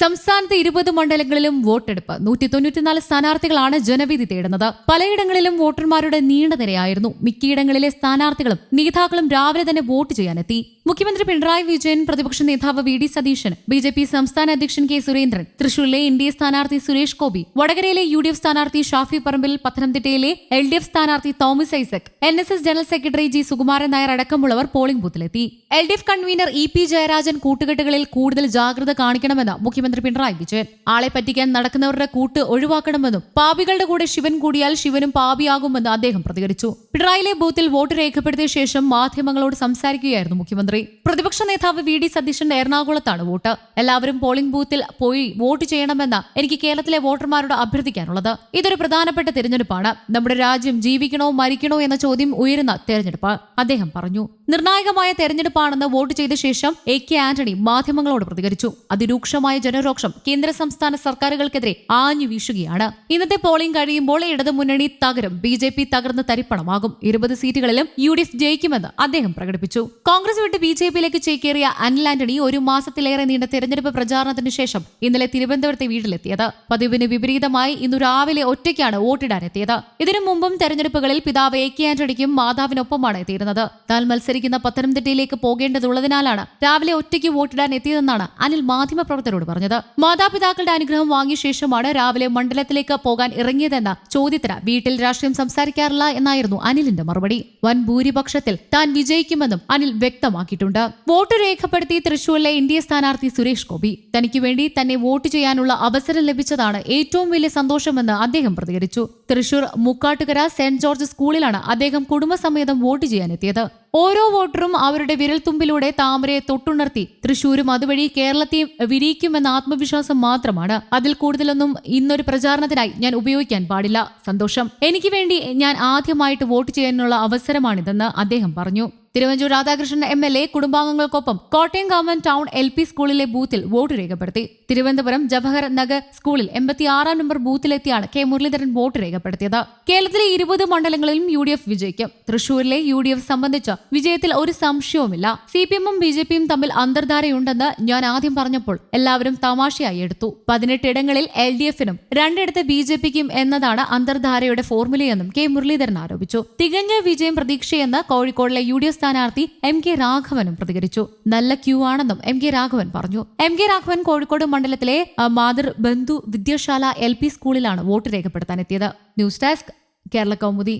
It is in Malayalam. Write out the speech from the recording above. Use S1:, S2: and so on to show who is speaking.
S1: സംസ്ഥാനത്ത് ഇരുപത് മണ്ഡലങ്ങളിലും വോട്ടെടുപ്പ്. നൂറ്റി തൊണ്ണൂറ്റിനാല് സ്ഥാനാർത്ഥികളാണ് ജനവിധി തേടുന്നത്. പലയിടങ്ങളിലും വോട്ടർമാരുടെ നീണ്ട നിരയായിരുന്നു. മിക്കയിടങ്ങളിലെ സ്ഥാനാർത്ഥികളും നേതാക്കളും രാവിലെ തന്നെ വോട്ട് ചെയ്യാനെത്തി. മുഖ്യമന്ത്രി പിണറായി വിജയൻ പ്രതിപക്ഷ നേതാവ് V D Satheesan B J P സംസ്ഥാന അധ്യക്ഷൻ കെ സുരേന്ദ്രൻ തൃശൂരിലെ എൻ ഡി എ സ്ഥാനാർത്ഥി സുരേഷ് ഗോപി വടകരയിലെ യു ഡി എഫ് സ്ഥാനാർത്ഥി ഷാഫി പറമ്പിൽ പത്തനംതിട്ടയിലെ എൽ ഡി എഫ് സ്ഥാനാർത്ഥി Thomas Isaac N S S general secretary G Sukumaran Nair അടക്കമുള്ളവർ polling ബൂത്തിലെത്തി. L D F convener E P Jayarajan കൂട്ടുകെട്ടുകളിൽ കൂടുതൽ ജാഗ്രത കാണിക്കണമെന്ന് മുഖ്യമന്ത്രി പിണറായി വിജയൻ. ആളെ പറ്റിക്കാൻ നടക്കുന്നവരുടെ കൂട്ട് ഒഴിവാക്കണമെന്നും പാപികളുടെ കൂടെ ശിവൻ കൂടിയാൽ ശിവനും പാപിയാകുമെന്ന് അദ്ദേഹം പ്രതികരിച്ചു. പിണറായിലെ ബൂത്തിൽ വോട്ട് രേഖപ്പെടുത്തിയ ശേഷം മാധ്യമങ്ങളോട് സംസാരിക്കുകയായിരുന്നു മുഖ്യമന്ത്രി. പ്രതിപക്ഷ നേതാവ് വി ഡി സതീശൻ എറണാകുളത്താണ് വോട്ട്. എല്ലാവരും പോളിംഗ് ബൂത്തിൽ പോയി വോട്ട് ചെയ്യണമെന്ന് എനിക്ക് കേരളത്തിലെ വോട്ടർമാരോട് അഭ്യർത്ഥിക്കാനുള്ളത്. ഇതൊരു പ്രധാനപ്പെട്ട തിരഞ്ഞെടുപ്പാണ്. നമ്മുടെ രാജ്യം ജീവിക്കണോ മരിക്കണോ എന്ന ചോദ്യം ഉയരുന്ന തെരഞ്ഞെടുപ്പ്. അദ്ദേഹം പറഞ്ഞു നിർണായകമായ തെരഞ്ഞെടുപ്പാണെന്ന് വോട്ട് ചെയ്ത ശേഷം എ കെ ആന്റണി മാധ്യമങ്ങളോട് പ്രതികരിച്ചു. അതിരൂക്ഷമായ ജനരോക്ഷം കേന്ദ്ര സംസ്ഥാന സർക്കാരുകൾക്കെതിരെ ആഞ്ഞു വീശുകയാണ്. ഇന്നത്തെ പോളിംഗ് കഴിയുമ്പോൾ ഇടതുമുന്നണി തകരും. ബി ജെ പി തകർന്ന് തരിപ്പണമാകും. ഇരുപത് സീറ്റുകളിലും യു ഡി എഫ് ജയിക്കുമെന്ന് അദ്ദേഹം പ്രകടിപ്പിച്ചു. കോൺഗ്രസ് വിട്ട് ബി ജെ പിയിലേക്ക് ചേക്കേറിയ അനിൽ ആന്റണി ഒരു മാസത്തിലേറെ നീണ്ട തെരഞ്ഞെടുപ്പ് പ്രചാരണത്തിന് ശേഷം ഇന്നലെ തിരുവനന്തപുരത്തെ വീട്ടിലെത്തിയത്. പതിവിന് വിപരീതമായി ഇന്നു രാവിലെ ഒറ്റയ്ക്കാണ് വോട്ടിടാനെത്തിയത്. ഇതിനു മുമ്പും തെരഞ്ഞെടുപ്പുകളിൽ പിതാവ് എ കെ ആന്റണിക്കും മാതാവിനൊപ്പമാണ് എത്തിയിരുന്നത്. താൻ മത്സരിക്കുന്ന പത്തനംതിട്ടയിലേക്ക് പോകേണ്ടതുള്ളതിനാലാണ് രാവിലെ ഒറ്റയ്ക്ക് വോട്ടിടാൻ എത്തിയതെന്നാണ് അനിൽ മാധ്യമപ്രവർത്തകരോട് പറഞ്ഞത്. മാതാപിതാക്കളുടെ അനുഗ്രഹം വാങ്ങിയ ശേഷമാണ് രാവിലെ മണ്ഡലത്തിലേക്ക് പോകാൻ ഇറങ്ങിയതെന്ന ചോദ്യത്തിന് വീട്ടിൽ രാഷ്ട്രീയം സംസാരിക്കാറില്ല എന്നായിരുന്നു അനിലിന്റെ മറുപടി. വൻ ഭൂരിപക്ഷത്തിൽ താൻ വിജയിക്കുമെന്നും അനിൽ വ്യക്തമാക്കിയിട്ടുണ്ട്. വോട്ട് രേഖപ്പെടുത്തി തൃശൂരിലെ എൻ ഡി എ സ്ഥാനാർത്ഥി സുരേഷ് ഗോപി. തനിക്ക് വേണ്ടി തന്നെ വോട്ട് ചെയ്യാനുള്ള അവസരം ലഭിച്ചതാണ് ഏറ്റവും വലിയ സന്തോഷമെന്ന് അദ്ദേഹം പ്രതികരിച്ചു. തൃശൂർ മുക്കാട്ടുകര സെന്റ് ജോർജ് സ്കൂളിലാണ് അദ്ദേഹം കുടുംബസമേതം വോട്ട് ചെയ്യാനെത്തിയത്. ഓരോ വോട്ടറും അവരുടെ വിരൽത്തുമ്പിലൂടെ താമരയെ തൊട്ടുണർത്തി തൃശൂരും അതുവഴി കേരളത്തെയും വിരിയിക്കുമെന്ന ആത്മവിശ്വാസം മാത്രമാണ്. അതിൽ കൂടുതലൊന്നും ഇന്നൊരു പ്രചാരണത്തിനായി ഞാൻ ഉപയോഗിക്കാൻ പാടില്ല. സന്തോഷം. എനിക്ക് വേണ്ടി ഞാൻ ആദ്യമായിട്ട് വോട്ട് ചെയ്യാനുള്ള അവസരമാണിതെന്ന് അദ്ദേഹം പറഞ്ഞു. Thiruvanchoor Radhakrishnan M L A കുടുംബാംഗങ്ങൾക്കൊപ്പം Kottayam government town L P സ്കൂളിലെ ബൂത്തിൽ വോട്ട് രേഖപ്പെടുത്തി. തിരുവനന്തപുരം ജവഹർ നഗർ സ്കൂളിൽ എൺപത്തിയാറാം നമ്പർ ബൂത്തിലെത്തിയാണ് കെ മുരളീധരൻ വോട്ട് രേഖപ്പെടുത്തിയത്. കേരളത്തിലെ ഇരുപത് മണ്ഡലങ്ങളിലും യു ഡി എഫ് വിജയിക്കും. തൃശൂരിലെ യു ഡി എഫ് സംബന്ധിച്ച് വിജയത്തിൽ ഒരു സംശയവുമില്ല. സി പി എമ്മും ബി ജെ പിയും തമ്മിൽ അന്തർധാരയുണ്ടെന്ന് ഞാൻ ആദ്യം പറഞ്ഞപ്പോൾ എല്ലാവരും തമാശയായി എടുത്തു. പതിനെട്ട് ഇടങ്ങളിൽ എൽ ഡി എഫിനും രണ്ടിടത്ത് ബി ജെ പിക്കും എന്നതാണ് അന്തർധാരയുടെ ഫോർമുലയെന്നും കെ മുരളീധരൻ ആരോപിച്ചു. തികഞ്ഞ വിജയം പ്രതീക്ഷയെന്ന് കോഴിക്കോടിലെ യു ഡി എഫ് സ്ഥാനാർത്ഥി എം കെ രാഘവനും പ്രതികരിച്ചു. നല്ല ക്യൂ ആണെന്നും എം കെ രാഘവൻ പറഞ്ഞു. എം കെ രാഘവൻ കോഴിക്കോട് മണ്ഡലത്തിലെ മാതൃ ബന്ധു വിദ്യാശാല എൽ പി സ്കൂളിലാണ് വോട്ട് രേഖപ്പെടുത്താനെത്തിയത് ന്യൂസ് ഡെസ്ക് കേരള കൗമുദി.